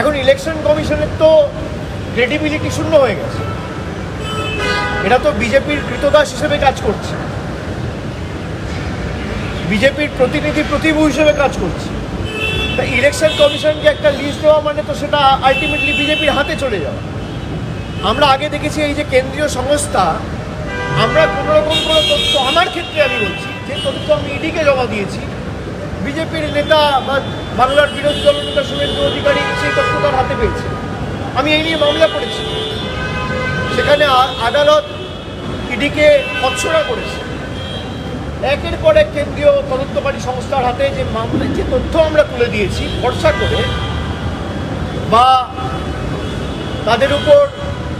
এখন ইলেকশন কমিশনের তো ক্রেডিবিলিটি শূন্য হয়ে গেছে। এটা তো বিজেপির কৃতদাস হিসেবে কাজ করছে। বিজেপির প্রতিনিধি প্রতিভূ হিসেবে কাজ করছে। তা ইলেকশন কমিশনকে একটা লিস্ট দেওয়া মানে তো সেটা আলটিমেটলি বিজেপির হাতে চলে যাওয়া। আমরা আগে দেখেছি এই যে কেন্দ্রীয় সংস্থা, আমরা কোনো রকম কোনো তথ্য আমার ক্ষেত্রে আমি বলছি, যে তথ্য আমি ইডিকে জমা দিয়েছি বিজেপির নেতা বা বাংলার বিরোধী দল নেতা শুভেন্দু অধিকারী সেই তথ্য তার হাতে পেয়েছে। আমি এই নিয়ে মামলা করেছি। সেখানে আদালত ইডিকে কচ্ছরা করেছে। একের পর এক কেন্দ্রীয় তদন্তকারী সংস্থার হাতে যে মামলা যে তথ্য আমরা তুলে দিয়েছি, ভরসা করে বা তাদের উপর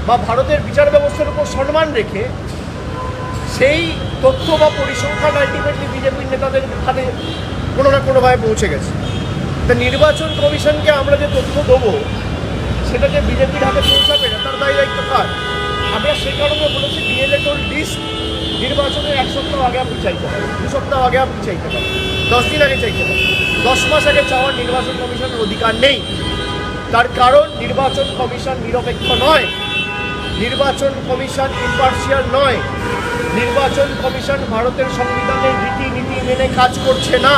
বা ভারতের বিচার ব্যবস্থার উপর সম্মান রেখে সেই তথ্য বা পরিসংখ্যান আলটিমেটলি বিজেপির নেতাদের হাতে কোনো না কোনোভাবে পৌঁছে গেছে। তা নির্বাচন কমিশনকে আমরা যে তথ্য দেবো সেটা যে বিজেপির হাতে পৌঁছাবে না, তার দায় দায়িত্ব কার? আমরা সে কারণে বলেছি ডিএলএটোর লিস্ট নির্বাচনের এক সপ্তাহ আগে আপনি চাইতে পারেন, দু সপ্তাহ আগে আপনি চাইতে পারেন, দশ দিন আগে চাইতে পারেন। দশ মাস আগে চাওয়ার নির্বাচন কমিশনের অধিকার নেই। তার কারণ নির্বাচন কমিশন নিরপেক্ষ নয়, নির্বাচন কমিশন ইম্পার্সিয়াল নয়, নির্বাচন কমিশন ভারতের সংবিধানের রীতিনীতি মেনে কাজ করছে না।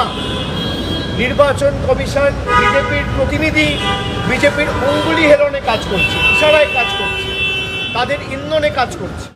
নির্বাচন কমিশন, বিজেপির প্রতিনিধি, বিজেপির অঙ্গুলি হেলনে কাজ করছে ইশারায় কাজ করছে, তাদের ইন্ধনে কাজ করছে।